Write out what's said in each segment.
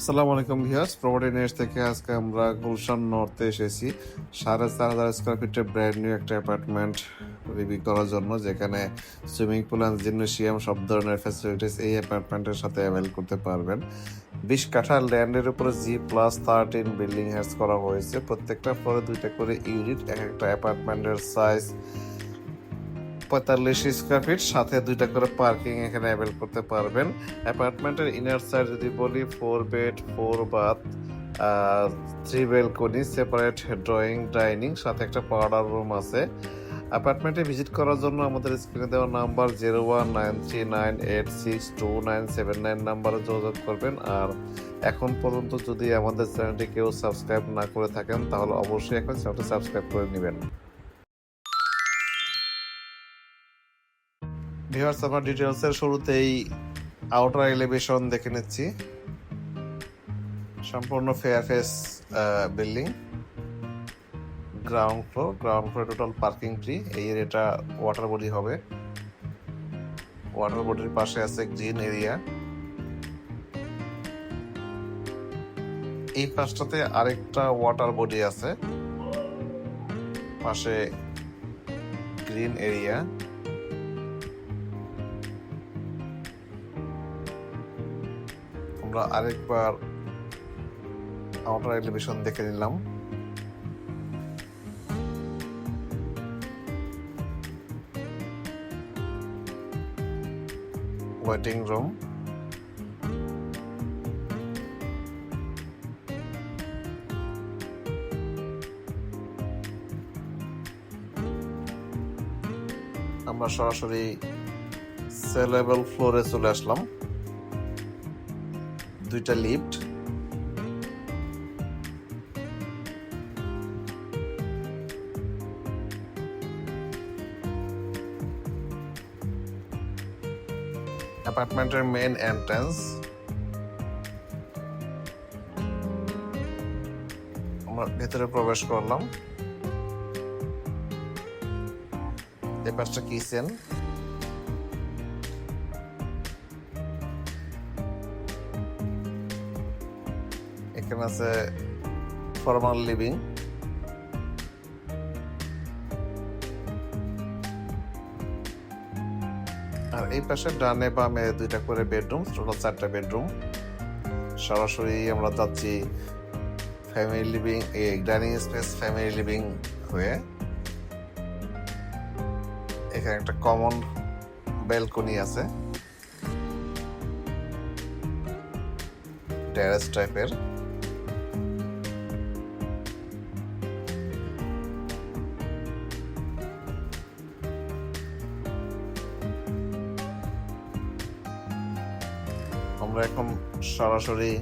আসসালামু আলাইকুম viewers property net থেকে আজকে আমরা গুলশান নর্থে এসেছি। সাড়ে চার হাজার স্কোয়ার ফিটের ব্র্যান্ড নিউ একটা অ্যাপার্টমেন্ট রিভিউ করার জন্য, যেখানে সুইমিং পুল অ্যান্ড জিমনেশিয়াম সব ধরনের ফ্যাসিলিটিস এই অ্যাপার্টমেন্টের সাথে অ্যাভেল করতে পারবেন। বিশ কাঠা ল্যান্ডের উপরে জি প্লাস থার্টিন বিল্ডিং হ্যাজ করা হয়েছে। প্রত্যেকটা ফ্লোরে দুইটা করে ইউনিট এক একটা অ্যাপার্টমেন্টের সাইজ পঁয়তাল্লিশ স্কোয়ার ফিট সাথে দুইটা করে পার্কিং এখানে অ্যাভেল করতে পারবেন। অ্যাপার্টমেন্টের ইনার সাইড যদি বলি four bed four bath three balcony separate drawing dining সাথে একটা পাউডার রুম আছে। অ্যাপার্টমেন্টে ভিজিট করার জন্য আমাদের স্ক্রিনে দেওয়া number zero one nine three nine eight six two nine seven nine নাম্বারে যোগাযোগ করবেন। আর এখন পর্যন্ত যদি আমাদের চ্যানেলটি কেউ সাবস্ক্রাইব না করে থাকেন, তাহলে অবশ্যই এখন চ্যানেলটি সাবস্ক্রাইব করে নেবেন। ভিউয়ার্স আমরা ডিটেলসের শুরুতেই আউটার এলিভেশন দেখে নিচ্ছি। সম্পূর্ণ fair face building ground floor ground floor total parking free এই এরিয়াটা ওয়াটার বডি হবে। ওয়াটার বডির পাশে আছে গ্রিন এরিয়া এই পাশটাতে আরেকটা ওয়াটার বডি আছে। পাশে গ্রিন এরিয়া আমরা আরেকবার আউটার এলিভেশন দেখে নিলাম। ওয়েটিং রুম আমরা সরাসরি সেলেবল ফ্লোরে চলে আসলাম। দুইটা লিফট। অ্যাপার্টমেন্টের মেন এন্ট্রান্স আমরা ভেতরে প্রবেশ করলাম। এই পাশটা কিচেন এখানে আছে ফর্মাল লিভিং আর এই পাশে ডানে বামে দুইটা করে বেডরুম টোটাল চারটা বেডরুম সরাসরি আমরা যাচ্ছি ফ্যামিলি লিভিং এই ডাইনিং স্পেস ফ্যামিলি লিভিং হয়ে। এখানে একটা কমন ব্যালকনি আছে। টেরেস টাইপের আমরা এখন সরাসরি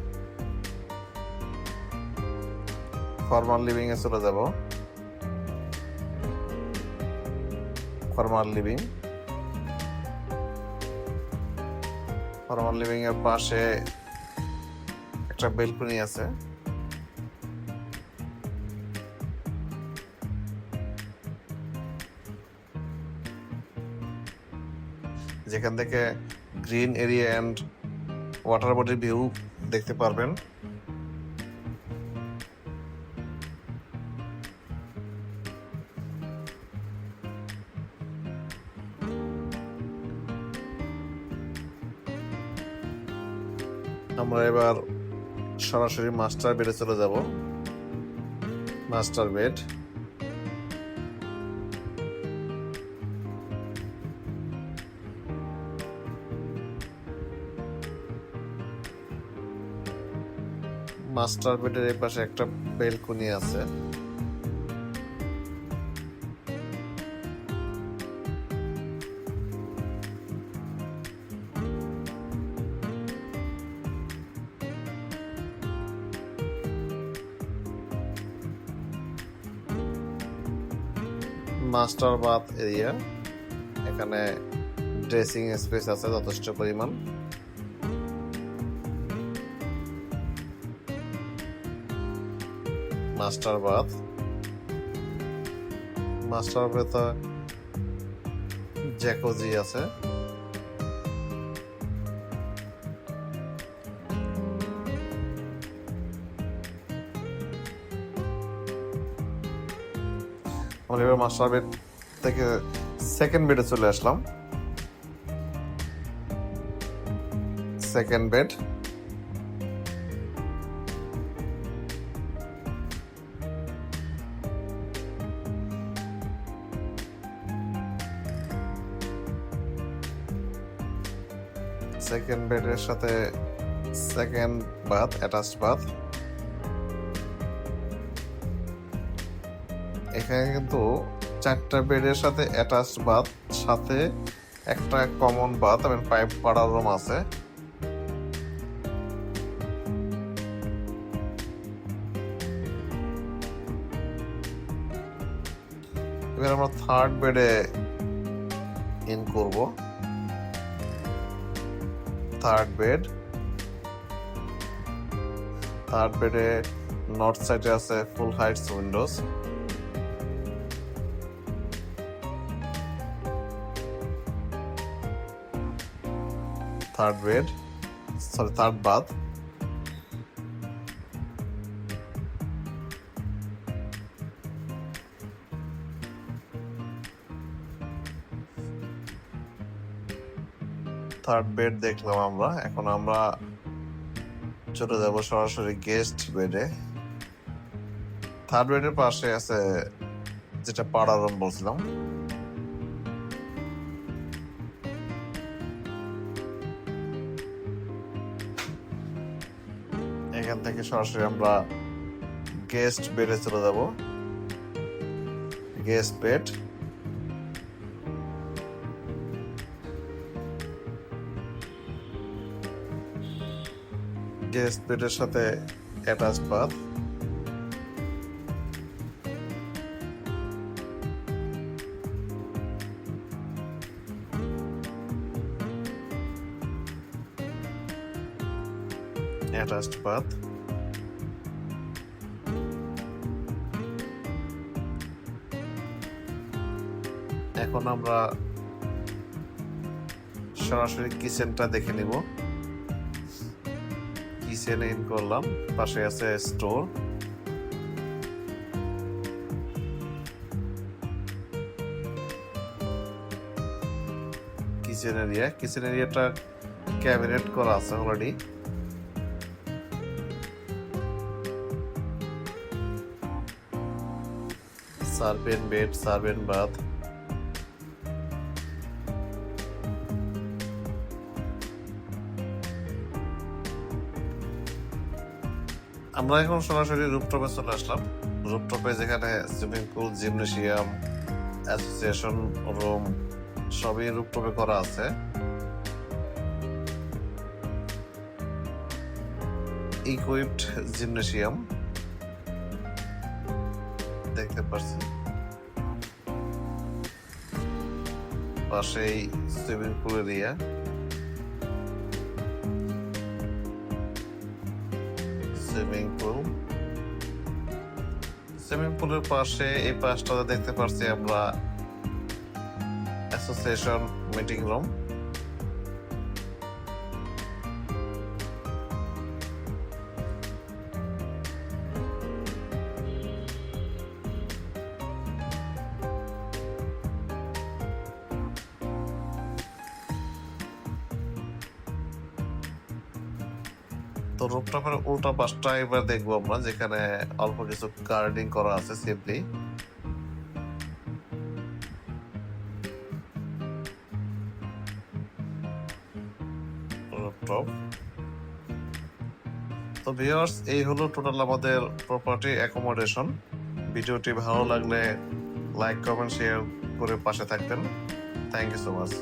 ফর্মাল লিভিং এ চলে যাব। ফর্মাল লিভিং ফর্মাল লিভিং এর পাশে একটা বেলকনি আছে। যেখান থেকে গ্রিন এরিয়া অ্যান্ড ওয়াটার বডির ভিউ দেখতে পারবেন। আমরা এবার সরাসরি মাস্টার বেডে চলে যাব। মাস্টার বেড মাস্টার বেডের এই পাশে একটা বেলকনি আছে। Master bath area. এখানে ড্রেসিং স্পেস আছে যথেষ্ট পরিমাণ। Master bath. মাস্টার বেতা জ্যাকোজি আছে। আমরা এবার মাস্টার বেড থেকে সেকেন্ড বেডে চলে আসলাম। সেকেন্ড বেড সেকেন্ড বেডের সাথে সেকেন্ড বাথ অ্যাটাচড বাথ এখানে কিন্তু চারটা বেডের সাথে অ্যাটাচড বাথ সাথে একটা কমন বাথ এবং পাইপ পাড়ার রুম আছে। এবার আমরা থার্ড বেডে ইন করব। থার্ড বেড থার্ড বেডে নর্থ সাইডে আছে full heights windows third bed sorry third bath third bed দেখলাম আমরা। এখন আমরা চলে যাব সরাসরি গেস্ট বেডে থার্ড বেডের পাশে আছে যেটা পাড়া রুম বলছিলাম। এখান থেকে সরাসরি আমরা গেস্ট বেডে চলে যাব। গেস্ট বেড গেস্ট বেডের সাথে অ্যাটাচড বাথ অ্যাটাচড বাথ এখন আমরা সরাসরি কিচেনটা দেখে নিব। কিচেনে ইন করলাম, পাশে আছে স্টোর কিচেন এরিয়া কিচেন এরিয়াটা ক্যাবিনেট করা আছে already servant bed servant bath আমরা এখন সরাসরি রুপটপে চলে আসলাম। রুপটপে যেখানে swimming pool gymnasium association room সবই রুপটপে করা আছে। ইকুইপড জিমনেশিয়াম দেখতে পাচ্ছি পাশেই swimming pool area swimming pool. Swimming পুলের পাশে এই পাশটা দেখতে পাচ্ছি আমরা অ্যাসোসিয়েশন মিটিং রুম তো রুফটপের উল্টা পাশটা এবার দেখব আমরা, যেখানে অল্প কিছু গার্ডিং করা আছে সিম্পলি তো ভিউয়ার্স এই হলো টোটাল আমাদের প্রপার্টি অ্যাকোমোডেশন ভিডিওটি ভালো লাগলে লাইক কমেন্ট শেয়ার করে পাশে থাকবেন। Thank you so much